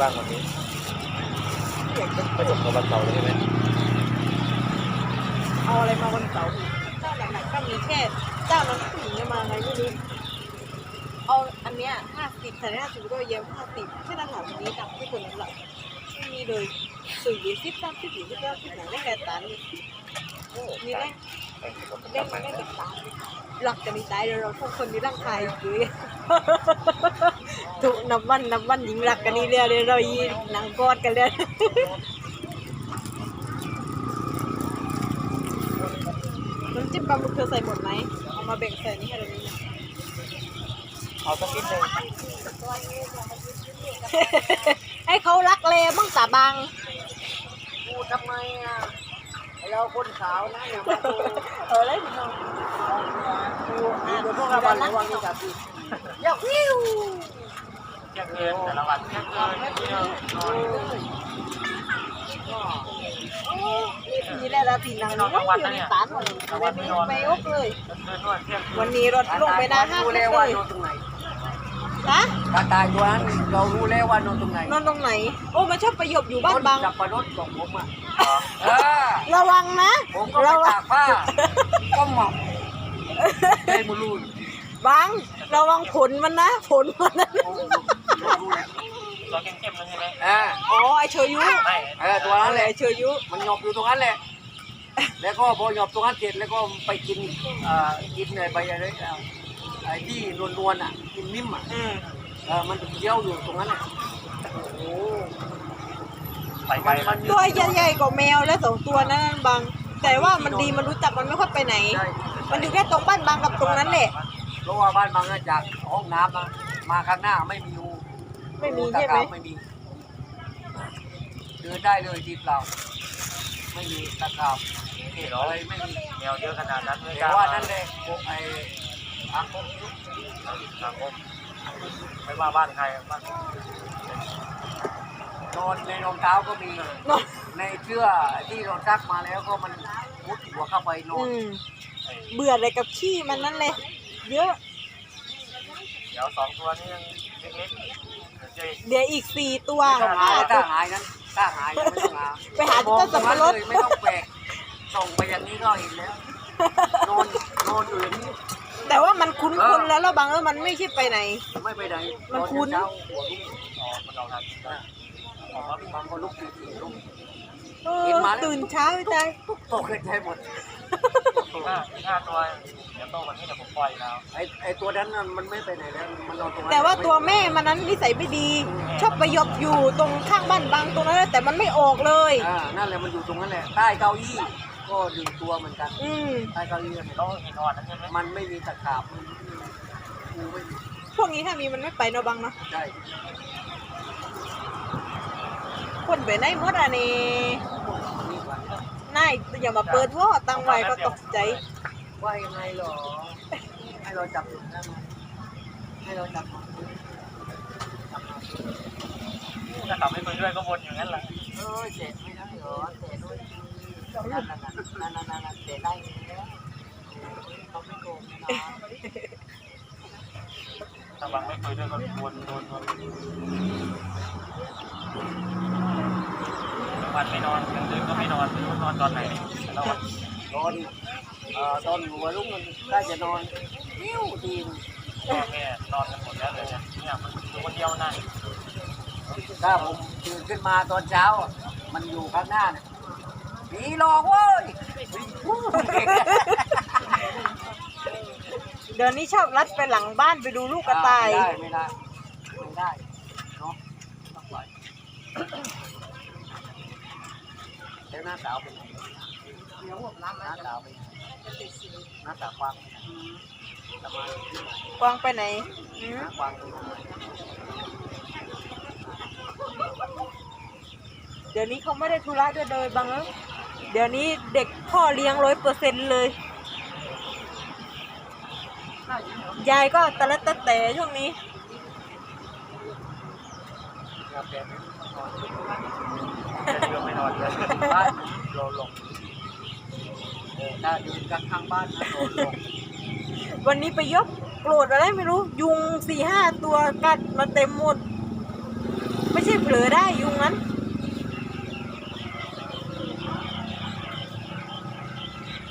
บ้างวันนี้เขียนเป็นไม่จบกับวันเสาร์เลยใช่ไหมเอาอะไรมาวันเสาร์อีกเจ้าหลักๆก็มีแค่เจ้านั้นผู้หญิงจะมาไงไม่รู้เอาอันเนี้ยห้าสิบแต่ห้าสิบก็เย็บห้าสิบแค่นั้นแหละวันนี้จำทุกคนนั้นแหละไม่มีเลยสื่อยี่สิบสามสิบสี่สิบเก้าสิบไหนได้แค่ตานี่มีไหมแต่งตัวเล่กลันบมาไม่เป็นตาหลักจะมีตายเดี๋ยวเราทุกคนมีร่างกายอยู่ ถูกนับวันนับวันยิงหลักกันนี่เรียเดี๋ยวเรายีหนังกอดกันเลยน้ำจิ้มปลาหมึกเธอใส่หมดไหมเอามาแบ่งใส่นี่ให้เราดูนะเอาสักนิดหนึงให้เขารักเลบ้างตาบังพูดทำไมอะเราคนขาวนะอย่ามาดูเออเลยพี่น้อง ดูเดี๋ยวพวกเราบันระวังนี่กับพี่อย่าวิวเที่ยงคืนแต่ละวันเที่ยงคืนเที่ยงนอนนี่แหละเราตีนังนี่ก็อยู่ในตานหมดเลยไม่ไม่อบเลยคืนนวดเที่ยงคืนวันนี้รถลงไปนาห้ารู้เลแล้วยว่านอนตรงไหนฮะกระต่ายตัวนั้นเรารู้แล้วว่านอนตรงไหน นอนตรงไหน โอ้มันชอบประโยบอยู่บ้านบางจับปลารถของผมอะเออระวังนะ ผมก็ไประวัตางกผ้าก็หมอบได้มูลูนบางระวังผลมันนะ ผลมันนะโอ้โหรู้แล้ว ตัวเข้มๆนั่นใช่ไหมเอออ๋อไอเชยยุไม่เออตัวนั้นแหละไอเชยยุมันหยอบอยู่ตรงนั้นแหละ แล้วก็พอหยอบตรงนั้นเสร็จแล้วก็ไปกินเอ่อกินอะไรไปอะไรเอาไอ้ที่นวลๆอะกินนิ่มอะอืมเออมันเยี่ยวอยู่ตรงนั้นอะโอ้ไปไกลมันตัวใหญ่ๆกว่าแมวแล้วสองตัวนั้นบางแต่ว่ามันดีมันรู้จักมันไม่ค่อยไปไหน ใช่มันอยู่แค่ตรงบ้านบางกับตรงนั้นแหละ เพราะว่าบ้านบางอะจากห้องน้ำมามาข้างหน้าไม่มีรู ไม่มีรูตะใช่ไหมกาวไม่มีเดินได้เลยทีเราไม่มีตะกาวนี่เหรออะไรไม่มีแมวเยอะขนาดนั้นไม่กแต่ล้าว่ามานั่นเลยพวกไอ้อาคมสังคมไม่ว่าบ้านใครบ้านนอนในรองเท้าก็มีนอนในเสื้อที่เราซักมาแล้วก็มันมุดหัวเข้าไปนออืนมเบื่ออะไรกับขี้มันนั่นเลย เยอะ เดี๋ยวสองตัวนี้ยังเล็กๆ เดี๋ยวจะเดี๋ยวอีกสี่ตัวไม่ต้องหาห้าตัถ้าวหายนั้นถ้าหายยังไม่ต้องหาไปหาที่ต้นสับปะรด มองตงนั้นเลยไม่ต้องแปลกส่งไปอย่างนี้ก็เห็นแล้วนอนนอนอยู่อย่างนี้ แต่ว่ามันคุ้นๆแล้วแล้วบางแล้วมันไม่คิดไปไหน ไม่ไปไหนมันคุ้นตอเช้าหัวรุ่งออกมันออกทางนี้ได้ผมว่าบางคนลุกตีสี่ลุก เอกิอนมาแล้ว ตื่นเช้าใจตกใจหมด ห้าห้าตัวเดี๋ยวโตวันนี้เดี๋ยวผมปล่อยแล้วไอ้ไอ้ตัวนั้นน่ะมันไม่ไปไหนแล้วมันนอนตรงนั้นแต่ว่าตัวแม่มันนั้นนิสัยไม่ดี ชอบไปหยบอยู่ตรงข้างบ้านบางตรงนั้นแหละแต่มันไม่ออกเลย อ่านั่นแหละมันอยู่ตรงนั้นแหละใต้เก้าอี้ก็ดึงตัวเหมือนกันอืมใต้เก้าอี้เนี่ยต้องหินอ่อนนั่นใช่ไหมมันไม่มีตะขาบมันกูไม่มีพวกนี้ถ้ามีมันไม่ไปเนาะบางเนาะใช่คนไปไหนหมดอะนี่นี่กว่า นายอย่ามาเปิดท่อตังไว้ก็ตกใจ ว่ายังไงหรอ ให้เราจับอยู่ได้ไหมให้เราจับอยู่ถ้าขับไม่คุยด้วยก็วนอย่างนั้นแหละเออเตะไม่ได้เหรอเตะด้วยนั่นนั่นนั่นนั่นนั่นนั่นเตะได้แล้วเขาไม่โกงนะถ้าบังไม่คุยด้วยก็วนวนวน วันไม่นอนกลางคืนก็ไม่นอนไม่รู้นอนตอนไหนแล้ววันตอนเอ่อตอนหัวรุ่งมันได้จะนอนนิ้วทีมพ่อแม่นอนกันหมดแล้วเลยเนี่ยเนี่ยมันอยู่คนเดียวนั่งถ้าผมตื่นขึ้นมาตอนเช้าอะมันอยู่ข้างหน้าเนี่ยผีหลอกเว้ยเดี๋ยวนี้ชอบรัดไปหลังบ้านไปดูลูกกระต่าย ไม่ได้ไม่ได้ไม่ได้เนาะต้องปล่อยแล้ว หน้าสาวเป็นไงหน้าสาวเป็นไงหน้าสาวกวางสมาธิที่ไหนกวางไปไหนอืมน้ากวางเป็นไงดี๋ยวนี้เขาไม่ได้ธุระด้วยเลยบางเอ้ยเดี๋ยวนี้เด็กพ่อเลี้ยงร้อยเปอร์เซ็นต์เลย ยายก็ตะละตะแต่ช่วงนี้ครับแกไม่นอนจะเดือน อนเลยบ้านโดนลงเออถ้ายืนกลางข้างบ้านนะโดนลงวันนี้ไปยกโกรธอะไรไม่รู้ ยุงสี่ห้าตัวกัดมาเต็มหมด ไม่ใช่เผลอได้ยุงนั้น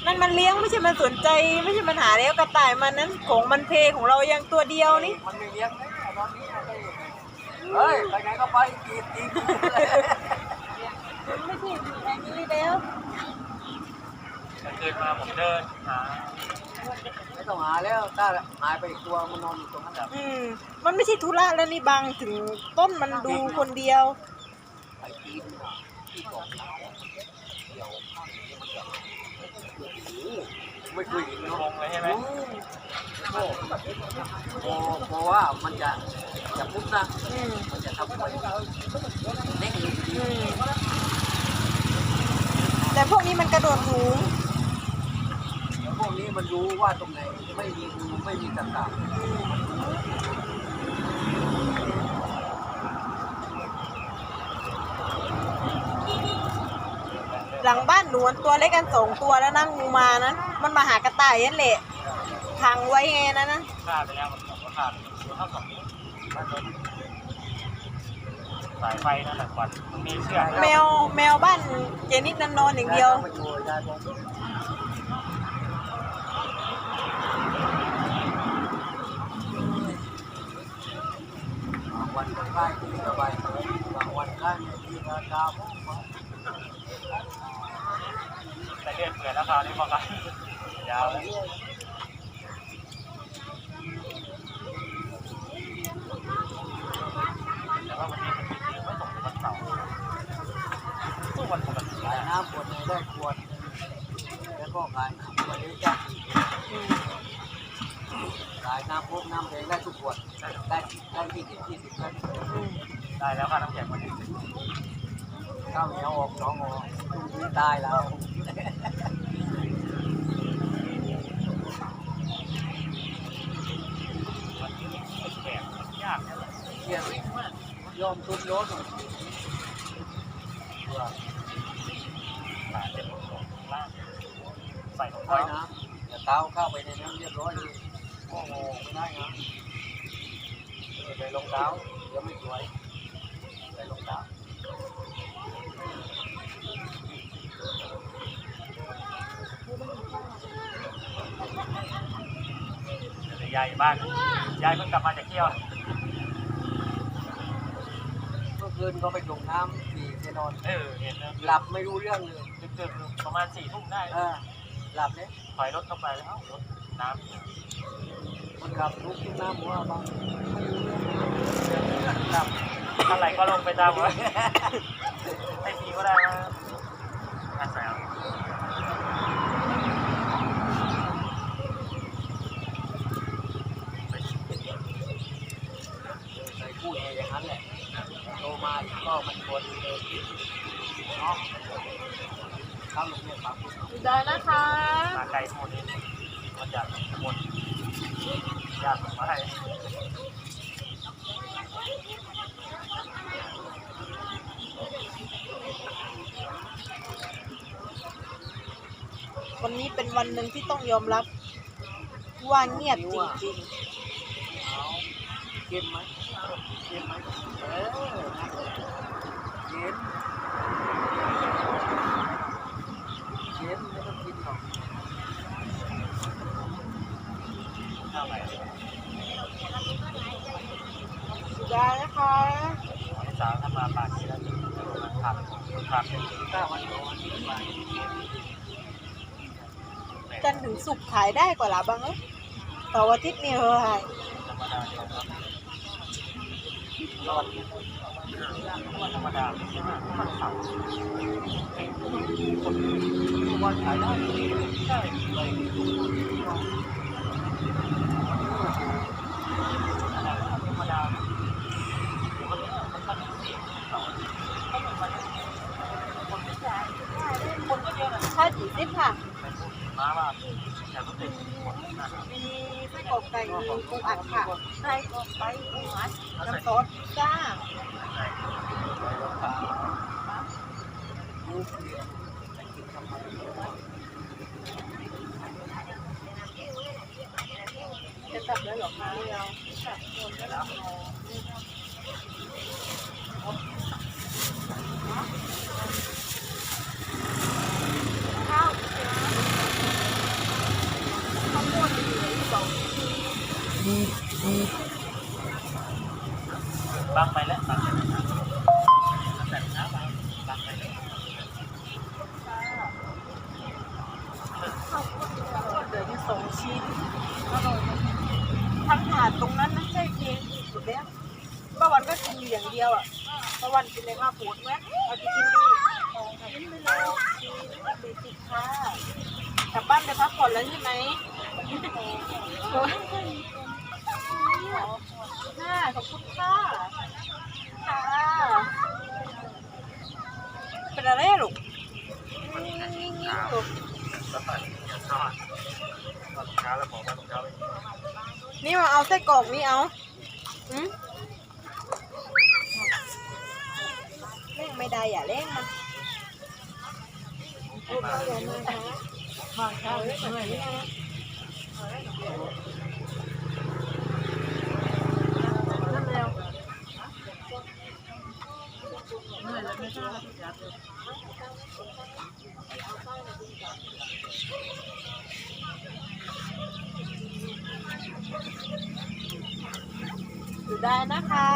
นั่นมันเลี้ยงไม่ใช่มันสนใจ ไม่ใช่มันหาแล้วกระต่ายมันนั้นของมันเพของเรายังตัวเดียวนี่มันไม่เลี้ยงเลยตอนนี้เอาไปเฮ้ยไปไหนก็ไปตีตี กูเลยไม่ใช่แองนี้แล้วกลางคืนมาผมเดินหาไม่ต้องหาแล้วถ้าหายไปอีกตัวมันนอนอยู่ตรงนั้นแหละอืมมันไม่ใช่ธุระแล้วนี่บางถึงต้นมันดูคนเดียวไปตีนอะที่กองเท้าเดี๋ยวข้างนี้มันจะโอ้โหไม่เคยเห็นงเนาะงเลยใช่ไหมโอ้โหเพราะว่ามันจะจะพุบนะอืมมันจะทำให้เด้งอยู่ดีอืม แต่พวกนี้มันกระโดดสูงแล้วพวกนี้มันรู้ว่าตรงไหนไม่มีงูไม่มีต่างหลังบ้านหนูมันตัวเล็กกันสองตัวแล้วนะงูมานั้นมันมาหากระต่ายนั่นแหละขังไว้ไงนะนะ ฆ่าไปแล้วมันก็ฆ่าไปแล้วเท่ากับนี้บ้านรถ สายไฟนั่นแหละควันมันมีเชือกแมวแมวบ้านเจนิดนันนอนอย่างเดียวมาอยู่ยายบอกบางวันก็ใกล้ที่สบายบางวันใกล้ที่ราคาพวกมันแต่เลือดเปื่อยแล้วคราวนี้พอกันยาวเลยแต่ว่าวันนี้มันไม่ส่งวันเสาร์สู้วันปกติ ขายน้ำขวดหนึ่ง ได้ขวดแล้วก็ขายน้ำขวดนี้จ้าขายน้ำพวกน้ำแดงได้ทุกขวดได้ได้ที่สิบยี่สิบได้อืมได้แล้วค่าน้ำแข็งวันนี้ข้าวเหนียวออกสองออกไม่ตายแล้ว วันนี้แข็งยากนะ เกียรยอมทุนรถ ขาเจ็บปวดล่าง ใส่รองค่อยเท้าน้ำอย่าเท้าเข้าไปในน้ำเรียบร้อยเลยโอ้โหไม่ได้นะใส่รองเท้าเดี๋ยวไม่สวยใส่รองเท้าเดี๋ยวยายอยู่บ้านยายเพิ่งกลับมาจากเที่ยวเมื่อคืนก็ไปลงน้ำสี่ไปนอนเออเห็นแล้วหลับไม่รู้เรื่องเลยดึกๆประมาณสี่ทุ่มได้เออ หลับเนี่ยถอยรถเข้าไปแล้วรถน้มันกลับลุกขึ้นน้ำหัวบางไม่รู้เรื่องหลับำอะไรก็ลงไปตามวะให้ทีก็ได้ว่าอาศัยเอาใส่คู่แอร์อย่างนั้นแหละโตมาก็มันคนเลยเนาะ เข้าโรงเรียนปากคุณได้นะคะมาไกลทั้งหมดนี้มันจะหมดยากมาให้วันนี้เป็นวันหนึ่งที่ต้องยอมรับ ว่าเงียบจริงเอาเก็บไหมเก็บไหมเออเก็บเก็บไม่ต้องกินหรอก ข้าวใหม่ ๆได้ นะคะวันที่สามถ้ามาปากนี้แล้วจะขาดขาดเป็นถ้าวันโน้นที่ไปจันถึงสุกขายได้กว่าละบางเอ้ยเสาร์อาทิตย์นี่เหรอหายธรรมดาเดียวครับรอดวันธรรมดาวันเสาร์ทุกวันขายได้ใช่ธรรมดามันก็มันก็สี่เสาร์ก็เหมือนวัน มาว่าอยากต้องติดหมดนะครับมีไส้กรอกไก่มีปูอัดค่ะไส้กรอกไก่ปูอัดน้ำซอสจ้าจะกลับแล้วเหรอคะเรากลับคนแล้วเหรอข้าวข้าวโพดอยู่ในสอง บางไปแล้วบางไปแล้วแต่น้ำบางบางไปแล้วดเลยจะสองชิ้นทางหาดตรงนั้นนะใช่เพียงสุดแล้วป้าวันก็กินอยู่อย่างเดียวอะป้าวันกินเลยข้าวโพดไหมเอาจะกินดีกินไปเลยกินเบสิกค่ะกลับบ้านไปพักผ่อนแล้วใช่ไหมค่ะขอบคุณค่ะค่ะเป็นอะไรลูกงิ่งๆๆลูก แล้วก็อย่าทอดตอนเช้าแล้วบอกว่าตอนเช้า นี่มาเอา ไส้กรอกนี่เอาอืมเร่งไม่ได้อย่าเร่งมันพูดมาอย่ามาฮะมาค่ะเร่งหน่อยนี่นะนั่นเร็วอยู่ได้นะคะ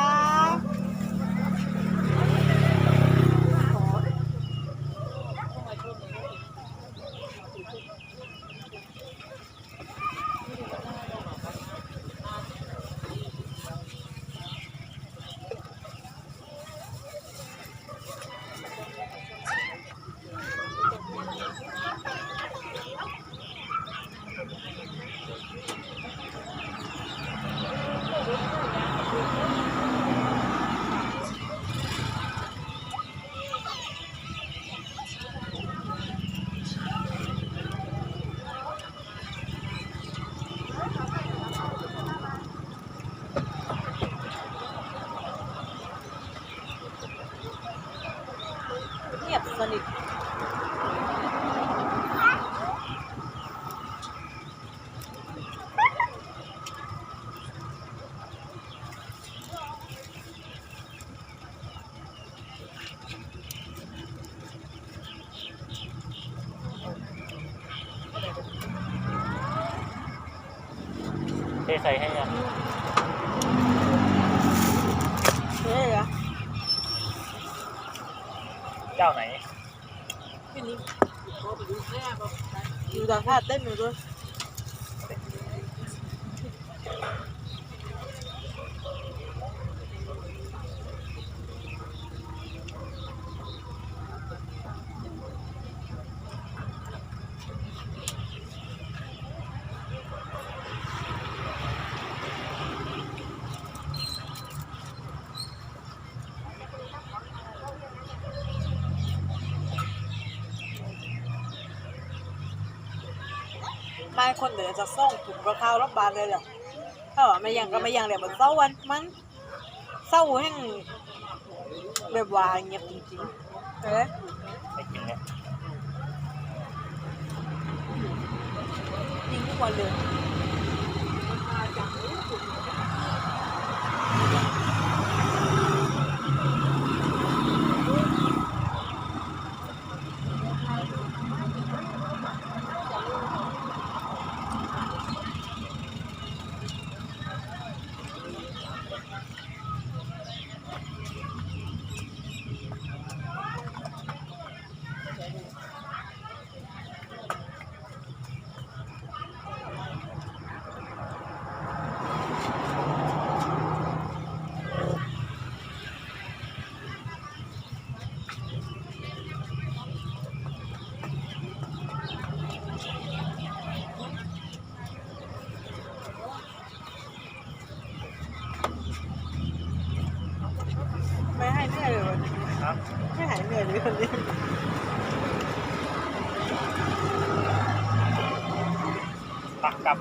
เงียบสนิท เทใส่ให้ยัง เฮ้ยเหรอ เจ้าไหน พี่นี่ อยู่ต่างชาติเต้นหนูด้วยไม่ คนเหนือจะส่งถุงกระเพรารับบานเลยเหรอถ้าว่าไม่ยังก็ไม่ยังเดี๋ยวมันเศร้าวันมันเศร้าแห่งแบบว่าเงียบจริงๆเอ๊ะไม่กินเนี่ยยิงทุกวันเลยไม่ให้เหนื่อยเลยวันนี้ ครับ ไม่ หายเหนื่อยเลยวันนี้กลับ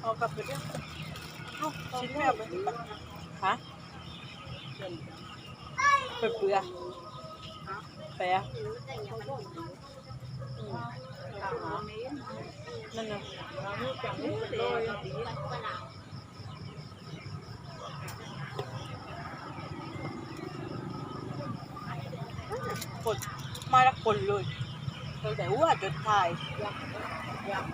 เอากลับไปเนี่ยเอ้าชิ้นไม่เอาไปฮะเปื่อเปลือกไปะนั่นน่ะคนมาละ คนเลยตั้งแต่ว่าจนถ่ายยังยัง